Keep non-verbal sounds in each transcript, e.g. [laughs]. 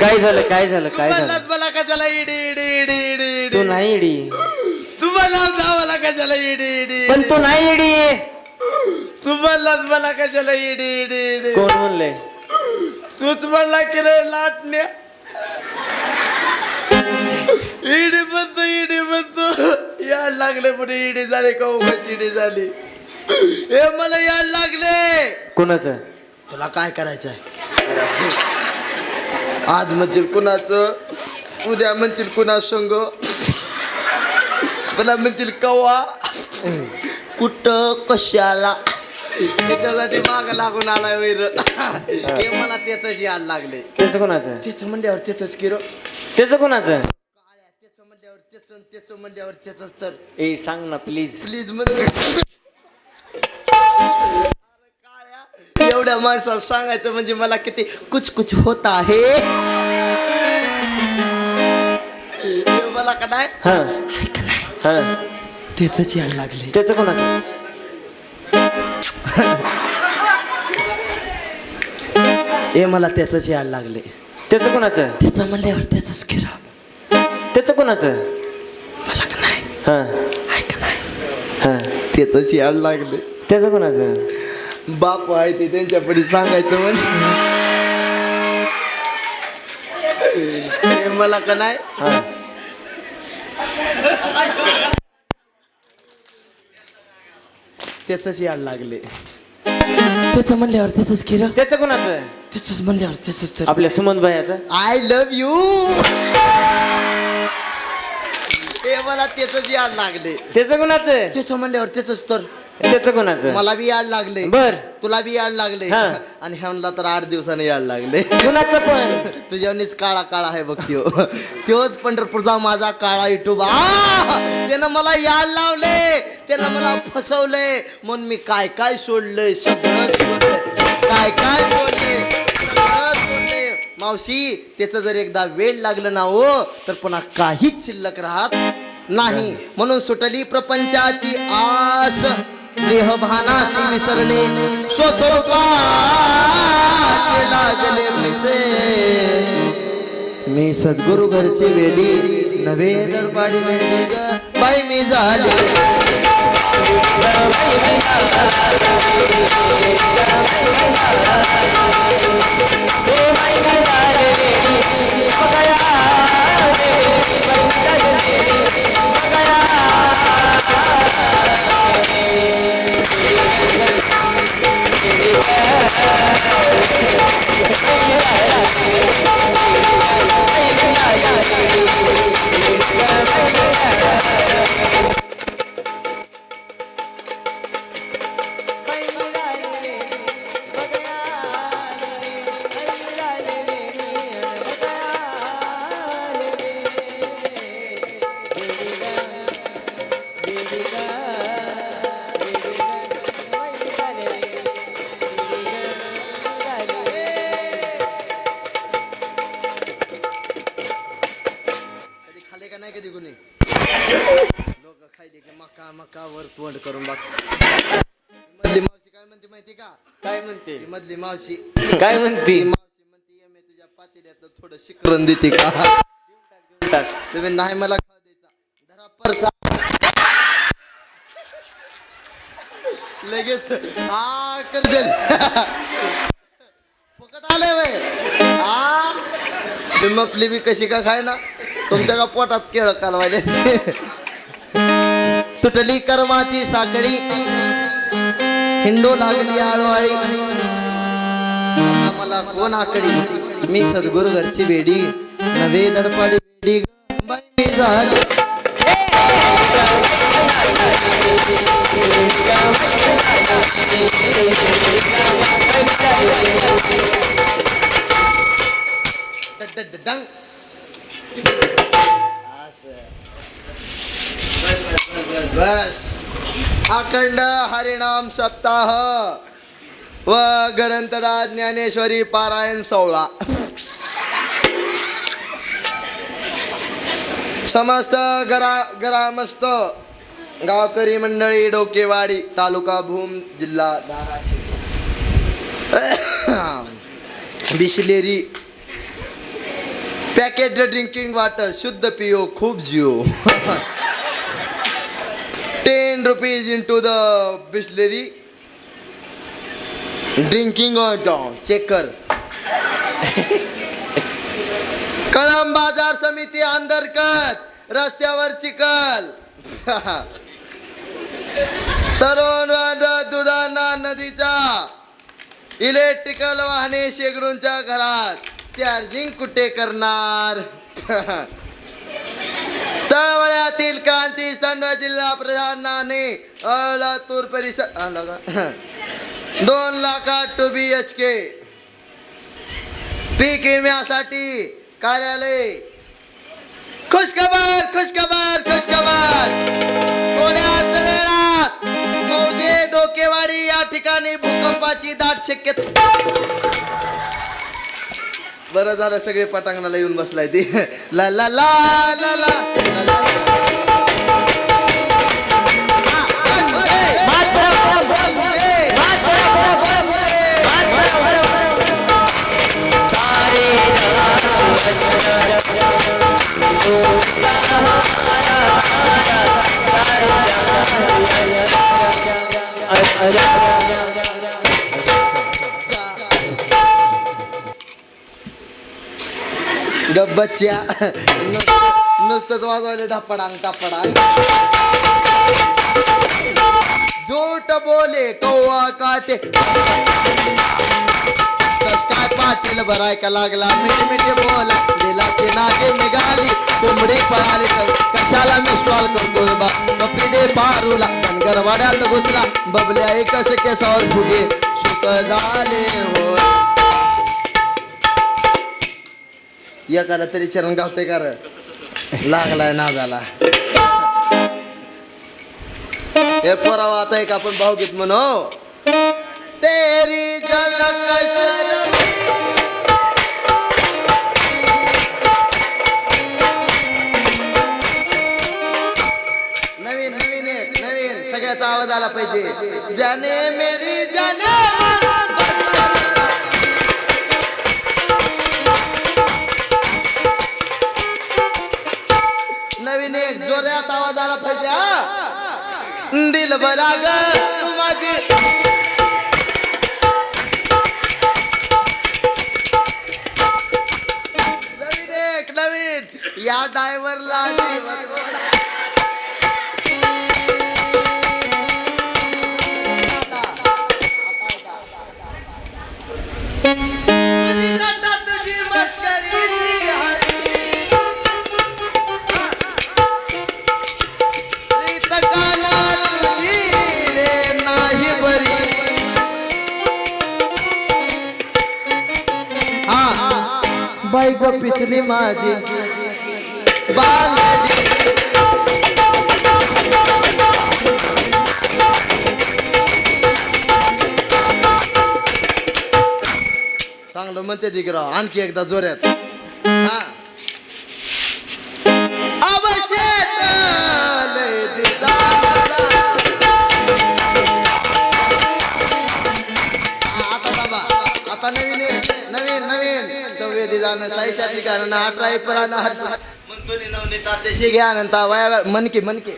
काय झालं काय झालं काय झालं? मला कशाला ED ED ED ED ED? तू नाही इडी. तुम्हाला जावाला कशाला इडी इडी पण तू नाही इडी. तुम्हालाच मला कशाला इडी इडी इडी? कोण म्हणले तूच म्हणला की रे लाटण्या. इडी म्हणतो इडी म्हणतो. याड लागले पण इडी झाली का उगाच इडी झाली? हे मला याड लागले. कोणाचं? तुला काय करायचं आहे आज म्हणशील कुणाचं? उद्या म्हणशील कुणा संग? पुन्हा म्हणतील कवा? कुठं कशाला? त्याच्यासाठी माग लागून आलाय वैर. हे मला त्याच याड लागले त्याचं कोणाचं? त्याचं म्हणल्यावर त्याच किरो त्याचं कोणाचं? त्याचं म्हणल्यावर त्याच त्याचं म्हणल्यावर त्याच तर. ए सांग ना प्लीज प्लीज म्हणते एवढ्या माणसाला सांगायचं म्हणजे मला किती कुछ कुछ होत आहे. हे मला का नाही? हा. हा. त्याच याड लागले त्याचं कोणाचं? हे मला त्याच याड लागले त्याचं कोणाचं? त्याचं म्हणल्यावर त्याच किरा त्याचं कोणाचं? मला का नाही? हा. ऐक नाही? हा. त्याच याड लागले त्याचं कोणाचं? बाप आहे ते त्यांच्यापुढे सांगायचं म्हणजे हे मला का नाही? हा त्याच याड लागले. त्याचं म्हणल्यावर त्याच किरा त्याचं कोणाचं? त्याच म्हणल्यावर त्याच तर. आपल्या सुमन भयाचं. आय लव्ह यू हे मला त्याच याड लागले. त्याचं कोणाचं? त्याचं म्हणल्यावर त्याच तर. त्याचं कोणाचं? मला बी याड लागले. बर. तुला बी याड लागले. हा. आणि ह्यांना तर आठ दिवसाने याड लागले. कोणाचं पण? [laughs] तुझ्यावनीच काळा काळा आहे बघ त्यो. त्योच पंढरपूरचा माझा काळा युट्यूब त्यानं मला याड लावले. त्यानं मला फसवलंय म्हणून मी काय काय सोडलंय सगळं सोडलंय काय काय सोडले? सगळं सोडले. मावशी त्याचं जर एकदा वेळ लागलं ना हो तर पुन्हा काहीच शिल्लक राहत नाही. म्हणून सुटली प्रपंचाची आस. देह भाना सी विसरले स्वतोपाचे लागले मिसे मी सद्गुरु वेली नवे दरबाडी मिळली बाई मी झाले खाले का नाही कधी कुणी लोक खायले ती मधली मावशी. काय म्हणते? ती मावशी म्हणते "ये मी तुझ्या पातेल्यात थोडं शिकरण देते का. तुम्ही नाही मला खाऊ द्यायचा. धरा परसा. लगेच आ करते फुकट आले वय आ तुम्ही मपली बी कशी का खाय ना तुमच्या का पोटात केळ कालवायले? तुटली कर्माची साखळी. हिंडू लागली आता मला कोण आकडी? मी सद्गुरु घरची बेडी नवे दडपाडी बेडी मी झाली. बस, बस. अखंड हरिनाम सप्ताह. व ग्रंथरा ज्ञानेश्वरी पारायण सोहळा. समस्त गरा ग्रामस्थ गावकरी मंडळी डोकेवाडी तालुका भूम जिल्हा Dharashiv. Bisleri packet drinking water शुद्ध पिओ खूप Jio [laughs] ten rupees in to the Bisleri. Drinking check कर. कळंब बाजार समिती अंतर्गत रस्त्यावर चिखल. तरुण वर्ग दुधाना नदीचा इलेक्ट्रिकल वाहने शेगडूंच्या घरात चार्जिंग कुठे करणार? तळवळ्यातील क्रांती स्तंभ जिल्हा प्रधानाने लातूर परिसर दोन लाखात टू बी एच के. पीक विम्यासाठी कार्यालय. खुशखबर खुशखबर खुशखबर. थोड्याच वेळात मौजे डोकेवाडी या ठिकाणी भूकंपाची दाट शक्यता. बरं झालं सगळे पटांगणाला येऊन बसलाय ती. [laughs] ला ला ला ला ला ला. गब्बच्या नुसतंच वाजवले ढपडांग टपडांग झूट बोले कौवा काटे. कस काय पाटील भरायका लागला? मिठी मिठी बोला. दिलाची नागे निघाली. कोंबडी पळाली तर कशाला मी स्टॉल करतोय बा. कपी दे पारूला. धनगर वाड्यात घुसला. बबल्या एकच केसावर फुगे? सुख झाले हो एकाला तरी चरण गावते का लागलाय ना झाला. हे पोरावा आता एक आपण भावगीत म्हणू. तेरी झलक पाहिजे जाने मेरी जाने नवीन एक जोरात आवाज आला पाहिजे दिल बराग. उठली माझी. चांगलं म्हणते दिगराव आणखी एकदा जोऱ्यात हा. लय आता बाबा आता नवीन आहे, जाणं साईच्या ठिकाण अठरा देशी घ्या. नंतर वया मनके मनके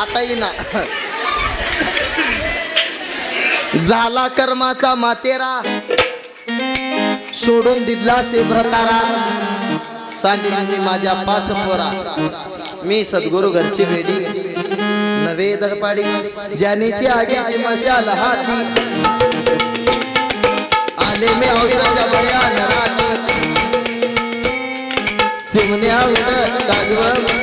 आता येईना झाला कर्माचा मातेरा. सोडून दिदला से भरतारा सांडली माझ्या पाच पोरा. मी सद्गुरु घरची वेडी. नवे दडपाडी. ज्यानीची आगीची मशाल हाती आले मी औषधाच्या बळ्या नराती चिमण्या उडत गाजवं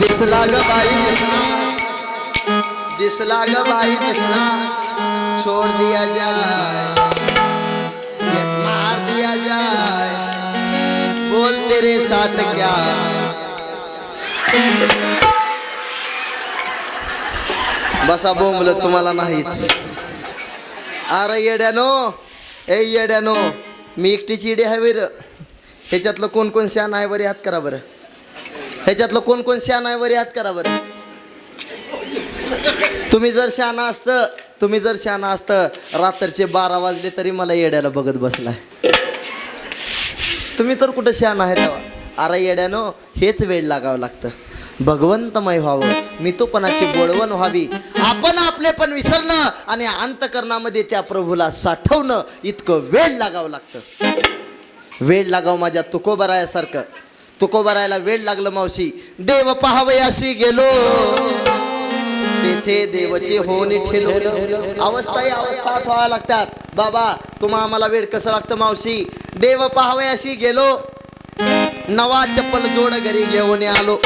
दिसला ग बाई दिसला दिसला ग बाई दिसला. छोड़ दिया जाए ये मार दिया जाए बोल तेरे साथ क्या. बसा बोंबल तुम्हाला नाहीच. अरे येड्यानो ए येड्यानो मी एकटीची इडी आहे वीर. ह्याच्यातलं कोण कोण शान आहे बरे हात करा बरं. ह्याच्यातलं कोण कोण शान आहे बरे हात करा बरं. तुम्ही जर शहाणा असतं तुम्ही जर शहाणा असतं रात्रीचे बारा वाजले तरी मला येड्याला बघत बसलाय. तुम्ही तर कुठं शहाणा आहे तेव्हा? अरे येड्यानो हेच वेळ लागावं लागतं. भगवंतमय व्हावं. मी तो पणाची बोळवण व्हावी. आपण आपले पण विसरणं आणि अंतकरणामध्ये त्या प्रभूला साठवणं इतकं वेळ लागावं लागतं. वेळ लागाव माझ्या तुकोबरायासारखं. तुकोबरायला वेळ लागलं मावशी. देव पाहावयाशी गेलो. तेथे देवचे होऊन ठेलो अवस्था ही अवस्था व्हाव्या लागतात. बाबा तुम्हा आम्हाला वेळ कसं लागतं मावशी? देव पाहावयाशी गेलो नवा चप्पल जोड घरी घेऊन आलो.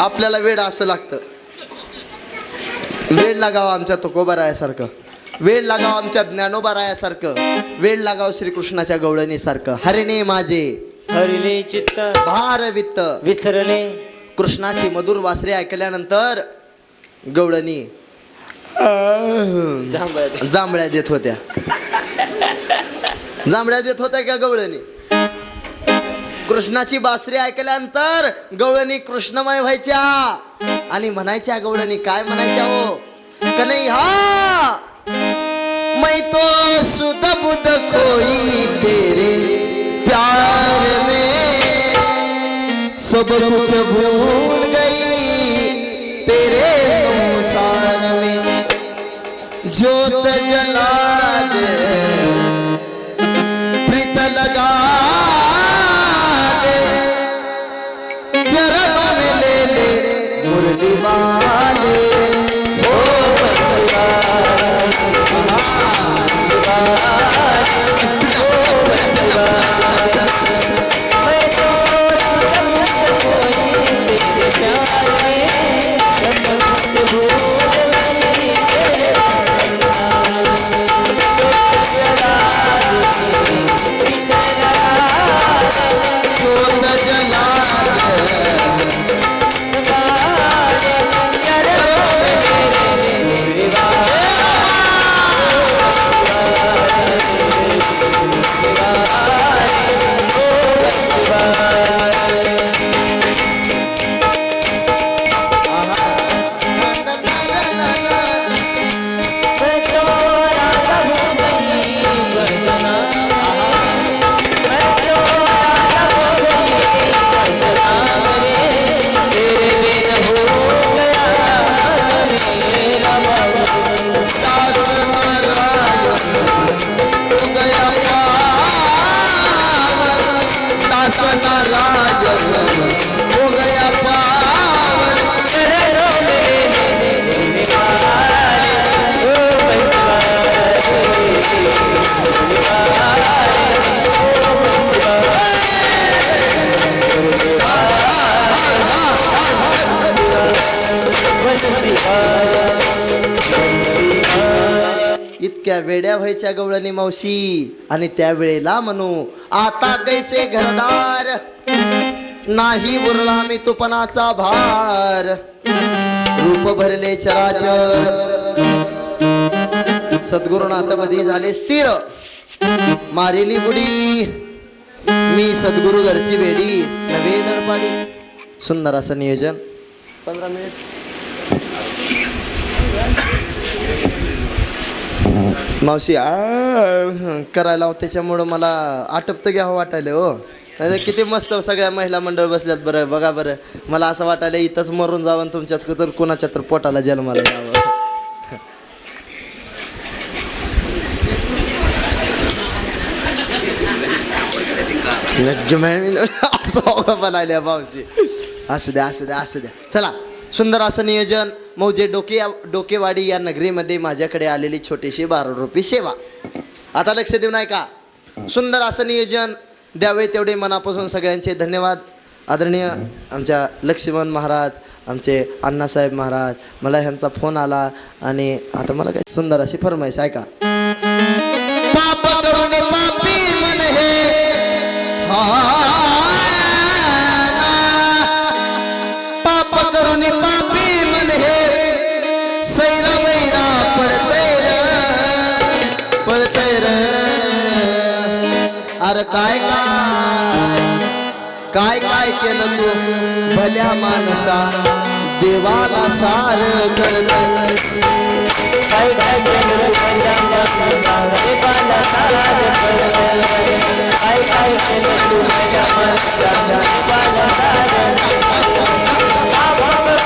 आपल्याला वेळ असं लागतं. वेळ लागावा आमच्या तुकोबरायासारखं. वेळ लागाव आमच्या ज्ञानोबरायासारखं. वेळ लागाव श्रीकृष्णाच्या गवळणीसारखं. हरिणे माझे. हरिले चित्त. भार वित्त. विसरले कृष्णाची मधुर वासरे ऐकल्यानंतर गवळणी जांभळ्या देत होत्या. जांभळ्या देत होत्या. का गवळणी? कृष्णाची बासरी ऐकल्यानंतर गवळणी कृष्णमय व्हायच्या आणि म्हणायच्या गवळणी काय म्हणायच्या हो? कन्हैया मैं तो सुध बुध कोई तेरे प्यार में सब कुछ भूल गई तेरे संसार में ज्योत जला दे वेड्या गवळणी मावशी. आणि त्यावेळेला म्हणू आता कैसे घरदार? नाही उरला मी तुपणाचा भार. रूप भरले चराचर. सद्गुरुनाथमध्ये झाले स्थिर. मारिली बुडी मी सद्गुरु घरची बेडी नवे दडपाडी सुंदर असं नियोजन. पंधरा मिनिट. मावशी आ करायला हो त्याच्यामुळं मला आटपतं घ्यावं वाटायला हो. नाही किती मस्त सगळ्या महिला मंडळ बसल्यात बरं बघा बरं. मला असं वाटायला इथंच मरून जावं आणि तुमच्याच तर कोणाच्या तर पोटाला जन्माला जावं. असं बनायला मावशी. असू द्या असू द्या असू द्या. चला सुंदर असं नियोजन. मौजे डोके डोकेवाडी या नगरीमध्ये माझ्याकडे आलेली छोटीशी बारा सेवा. आता लक्ष देऊ नाही का सुंदर असं नियोजन द्यावे तेवढे मनापासून सगळ्यांचे धन्यवाद. आदरणीय आमच्या लक्ष्मण महाराज आमचे अण्णासाहेब महाराज मला ह्यांचा फोन आला आणि आता मला काय सुंदर अशी फरमाईश ऐका. का काय काय? काय काय केलं तू? भल्या माणसा देवाला सार कळलं काय काय केलं देवाला सार काय काय केलं तू? देवाला